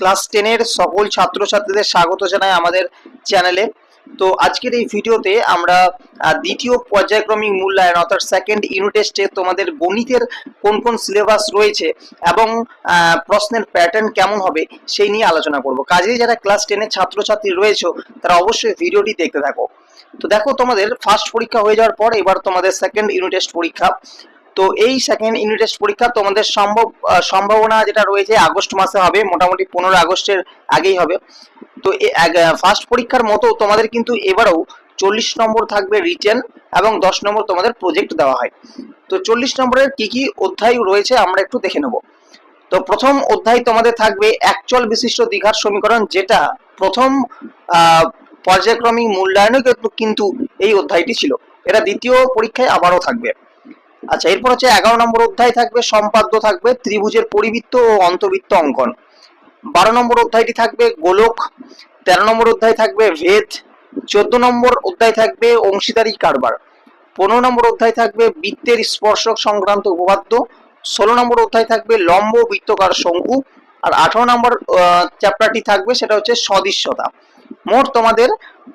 Class টেনের সকল ছাত্রছাত্রীদের স্বাগত জানাই আমাদের চ্যানেলে তো আজকের এই ভিডিওতে আমরা দ্বিতীয় পর্যায়ক্রমিক মূল্যায়ন, অর্থাৎ সেকেন্ড ইউনিট টেস্টে তোমাদের গণিতের কোন কোন সিলেবাস রয়েছে এবং প্রশ্নের প্যাটার্ন কেমন হবে সেই নিয়ে আলোচনা করব। কাজেই যারা ক্লাস টেনের ছাত্রছাত্রী রয়েছে, তারা অবশ্যই ভিডিওটি দেখতে থাকো। তো দেখো, তোমাদের ফার্স্ট পরীক্ষা হয়ে যাওয়ার পর এবার তোমাদের সেকেন্ড ইউনিট টেস্ট পরীক্ষা। তো এই সেকেন্ড ইউনিট টেস্ট পরীক্ষা তোমাদের সম্ভব সম্ভাবনা যেটা রয়েছে আগস্ট মাসে হবে, মোটামুটি পনেরো আগস্টের আগেই হবে। তো ফার্স্ট পরীক্ষার মতো তোমাদের কিন্তু এবারেও চল্লিশ নম্বর থাকবে রিটেন এবং দশ নম্বর তোমাদের প্রজেক্ট দেওয়া হয়। তো চল্লিশ নম্বরের কি কি অধ্যায় রয়েছে আমরা একটু দেখে নেব। তো প্রথম অধ্যায় তোমাদের থাকবে একচল বিশিষ্ট দীঘার সমীকরণ, যেটা প্রথম পর্যায়ক্রমিক মূল্যায়নে কিন্তু কিন্তু এই অধ্যায়টি ছিল। এটা দ্বিতীয় পরীক্ষায় আবারও থাকবে। আচ্ছা এরপর হচ্ছে এগারো নম্বর অধ্যায় থাকবে, সম্পাদ্য থাকবে, ত্রিভুজের পরিবৃত্ত ও অন্তবৃত্ত অঙ্কন। বারো নম্বর অধ্যায়টি থাকবে গোলক, তেরো নম্বর অধ্যায় থাকবে ভেদ, চোদ্দ নম্বর অধ্যায় থাকবে অংশীদারি কারবার। পনেরো নম্বর অধ্যায় থাকবে বৃত্তের স্পর্শক সংক্রান্ত উপপাদ্য, ষোলো নম্বর অধ্যায় থাকবে লম্ব বৃত্তকার শঙ্কু, আর আঠারো নম্বর চ্যাপ্টারটি থাকবে সেটা হচ্ছে সদৃশ্যতা। মোট তোমাদের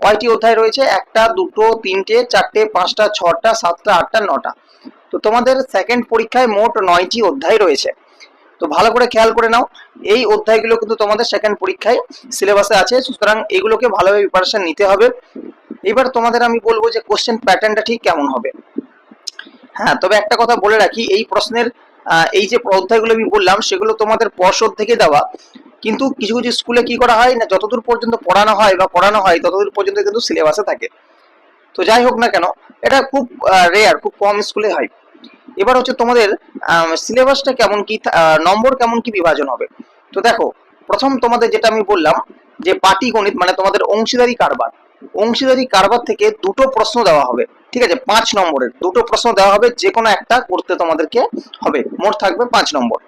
কয়টি অধ্যায় রয়েছে? একটা, দুটো, তিনটে, চারটে, পাঁচটা, ছটা, সাতটা, আটটা, নটা। তো তোমাদের সেকেন্ড পরীক্ষায় মোট নয়টি অধ্যায় রয়েছে। তো ভালো করে খেয়াল করে নাও, এই অধ্যায়গুলো কিন্তু তোমাদের সেকেন্ড পরীক্ষায় সিলেবাসে আছে, সুতরাং এগুলোকে ভালোভাবে প্রিপারেশন নিতে হবে। এবার তোমাদের আমি বলব যে কোশ্চেন প্যাটার্নটা ঠিক কেমন হবে। হ্যাঁ তবে একটা কথা বলে রাখি, এই প্রশ্নের এই যে অধ্যায়গুলো আমি বললাম, সেগুলো তোমাদের পর্ষদ থেকে দেওয়া। কিন্তু কিছু কিছু স্কুলে কি করা হয়, না, যতদূর পর্যন্ত পড়ানো হয় বা পড়ানো হয়, ততদূর পর্যন্ত কিন্তু সিলেবাসে থাকে। তো যাই হোক না কেন, এটা খুব রেয়ার খুব কম স্কুলে হয়। এবার হচ্ছে তোমাদের সিলেবাসটা কেমন কি নম্বর কেমন কি বিভাজন হবে? তো দেখো, প্রথম তোমাদের যেটা আমি বললাম, যে পাটিগণিত মানে তোমাদের অংশীদারি কারবার। অংশীদারি কারবার থেকে দুটো প্রশ্ন দেওয়া হবে, ঠিক আছে? পাঁচ নম্বরের, দুটো প্রশ্ন দেওয়া হবে, যে কোনো একটা করতে তোমাদেরকে হবে। মোট থাকবে পাঁচ নম্বর।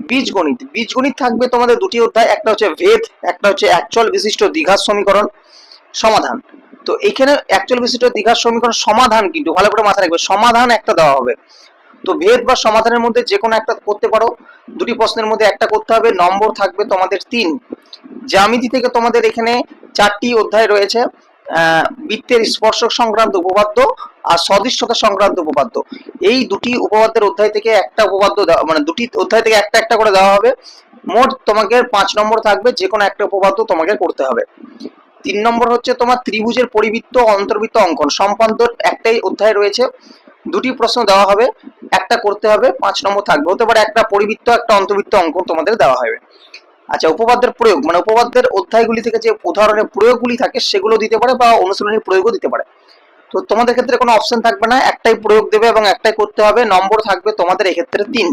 বীজগণিত বীজগণিত থাকবে তোমাদের দুটি অধ্যায়, একটা হচ্ছে ভেদ, একটা হচ্ছে একচল বিশিষ্ট দ্বিঘাত সমীকরণ। সমাধান তো এখানে একচল বিশিষ্ট দ্বিঘাত সমীকরণ সমাধান কিন্তু, ভালো করে মাথায় রাখবে, সমাধান একটা দেওয়া হবে। তো ভেদ বা সমাধানের মধ্যে যে কোনো একটা করতে পারো, দুটি প্রশ্নের মধ্যে একটা করতে হবে, নম্বর থাকবে তোমাদের তিন। জ্যামিতি থেকে তোমাদের এখানে চারটি অধ্যায় রয়েছে বৃত্তের স্পর্শক সংক্রান্ত উপপাদ্য আর সদৃশ্যতা সংক্রান্ত উপপাদ্য। এই দুটি উপপাদ্যের অধ্যায় থেকে একটা উপপাদ্য মানে দুটি অধ্যায় থেকে একটা একটা করে দেওয়া হবে। মোট তোমাকে পাঁচ নম্বর থাকবে, যে কোনো একটা উপপাদ্য তোমাকে করতে হবে। তিন নম্বর হচ্ছে তোমার ত্রিভুজের পরিবৃত্ত অন্তর্বৃত্ত অঙ্কন। সম্পাদ্য একটাই অধ্যায় রয়েছে। দুটি প্রশ্ন দেওয়া হবে। একটা করতে হবে, পাঁচ নম্বর থাকবে। হতে পারে একটা পরিবৃত্ত, একটা অন্তর্বৃত্ত অঙ্কন তোমাদের দেওয়া হবে। আচ্ছা উপপাদ্যের প্রয়োগ মানে উপপাদ্যের অধ্যায়গুলি থেকে যে উদাহরণের প্রয়োগগুলি থাকে, সেগুলো দিতে পারে বা অনুশীলনী প্রয়োগও দিতে পারে। তো তোমাদের ক্ষেত্রে কোনো অপশন থাকবে না, একটাই প্রয়োগ দেবে এবং একটাই করতে হবে। নম্বর থাকবে তোমাদের এক্ষেত্রে তিন।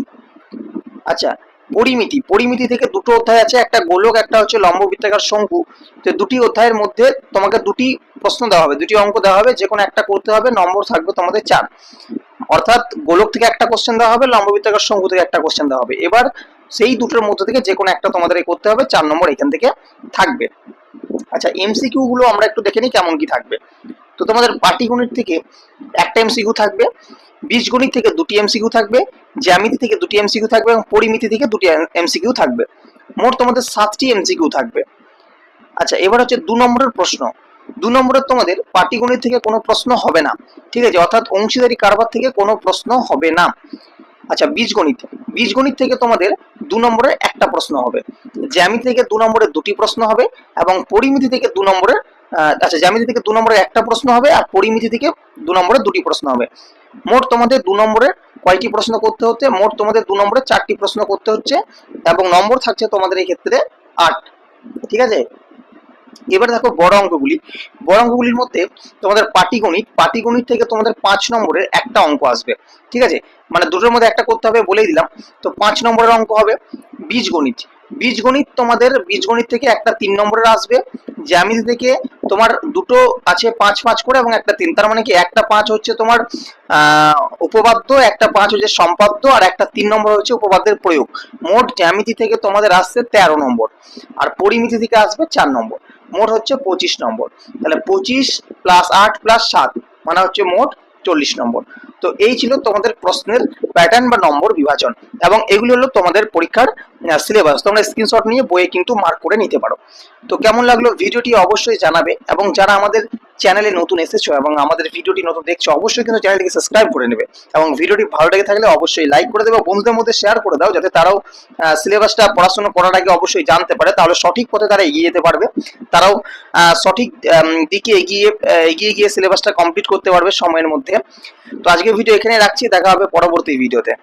আচ্ছা পরিমিতি পরিমিতি থেকে দুটো অধ্যায় আছে, একটা গোলক, একটা হচ্ছে লম্ব বৃত্তাকার শঙ্কু। তো দুটি অধ্যায়ের মধ্যে তোমাকে দুটি প্রশ্ন দেওয়া হবে, দুটি অঙ্ক দেওয়া হবে যে কোনো একটা করতে হবে, নম্বর থাকবে তোমাদের চার। অর্থাৎ গোলক থেকে একটা কোশ্চেন দেওয়া হবে লম্ব বৃত্তাকার শঙ্কু থেকে একটা কোশ্চেন দেওয়া হবে। এবার সেই দুটোর মধ্যে থেকে যে কোনো একটা তোমাদের করতে হবে, চার নম্বর এখান থেকে থাকবে। আচ্ছা এমসিকিউ গুলো আমরা একটু দেখে নিই কেমন কি থাকবে। তো তোমাদের পাটিগণিত থেকে একটা এমসিকিউ থাকবে। বীজগণিত থেকে দুটি এমসিকিউ থাকবে, জ্যামিতি থেকে দুটি এমসিকিউ থাকবে এবং পরিমিতি থেকে দুটি এমসিকিউ থাকবে। মোট তোমাদের সাতটি এমসিকিউ থাকবে। আচ্ছা এবার হচ্ছে দু নম্বরের প্রশ্ন। দু নম্বরের তোমাদের পাটিগণিত থেকে কোনো প্রশ্ন হবে না। ঠিক আছে, অর্থাৎ অংশীদারি কারবার থেকে কোনো প্রশ্ন হবে না। আচ্ছা বীজগণিত। বীজগণিত থেকে তোমাদের দু নম্বরের একটা প্রশ্ন হবে। জ্যামিতি থেকে দু নম্বরের দুটি প্রশ্ন হবে এবং পরিমিতি থেকে দু নম্বরের আচ্ছা জ্যামিতি থেকে দু নম্বরের একটা প্রশ্ন হবে আর পরিমিতি থেকে দু নম্বরের দুটি প্রশ্ন হবে। মোট তোমাদের দু নম্বরের কয়টি প্রশ্ন করতে হচ্ছে? মোট তোমাদের দু নম্বরে চারটি প্রশ্ন করতে হচ্ছে এবং নম্বর থাকছে তোমাদের এই ক্ষেত্রে আট। ঠিক আছে? এবার দেখো বড় অঙ্কগুলি। বড় অঙ্কগুলির মধ্যে তোমাদের পাটিগণিত পাটিগণিত থেকে তোমাদের পাঁচ নম্বরের একটা অঙ্ক আসবে। ঠিক আছে? মানে দুটোর মধ্যে একটা করতে হবে বলেই দিলাম। তো পাঁচ নম্বরের অঙ্ক হবে বীজগণিত। বীজগণিত তোমাদের, বীজগণিত থেকে একটা তিন নম্বরের আসবে। জ্যামিতি থেকে তোমার দুটো আছে পাঁচ পাঁচ করে এবং একটা তিন। তার মানে কি একটা পাঁচ হচ্ছে তোমার উপপাদ্য, একটা পাঁচ হচ্ছে সম্পাদ্য, আর একটা তিন নম্বর হচ্ছে উপপাদ্যের প্রয়োগ। মোট জ্যামিতি থেকে তোমাদের আসছে তেরো নম্বর। আর পরিমিতি থেকে আসবে চার নম্বর। মোট হচ্ছে পঁচিশ নম্বর। তাহলে পঁচিশ প্লাস আট প্লাস সাত মানে হচ্ছে মোট চল্লিশ নম্বর। তো এই ছিল তোমাদের প্রশ্নের প্যাটার্ন বা নম্বর বিভাজন। এবং এগুলি হলো তোমাদের পরীক্ষার সিলেবাস তোমরা স্ক্রিনশট নিয়ে বইয়ে কিন্তু মার্ক করে নিতে পারো। তো কেমন লাগল? ভিডিওটি অবশ্যই জানাবে। এবং যারা আমাদের চ্যানেলে নতুন এসেছ এবং আমাদের ভিডিওটি নতুন দেখছ, অবশ্যই কিন্তু চ্যানেলটিকে সাবস্ক্রাইব করে নেবে। এবং ভিডিওটি ভালো লেগে থাকলে অবশ্যই লাইক করে দেবে, বন্ধুদের মধ্যে শেয়ার করে দাও, যাতে তারাও সিলেবাসটা পড়াশোনা করার আগে অবশ্যই জানতে পারে। তাহলে সঠিক পথে তারা এগিয়ে যেতে পারবে। তারাও সঠিক দিকে এগিয়ে এগিয়ে গিয়ে সিলেবাসটা কমপ্লিট করতে পারবে সময়ের মধ্যে। তো আজকে ভিডিও এখানে রাখছি দেখা হবে পরবর্তী ভিডিওতে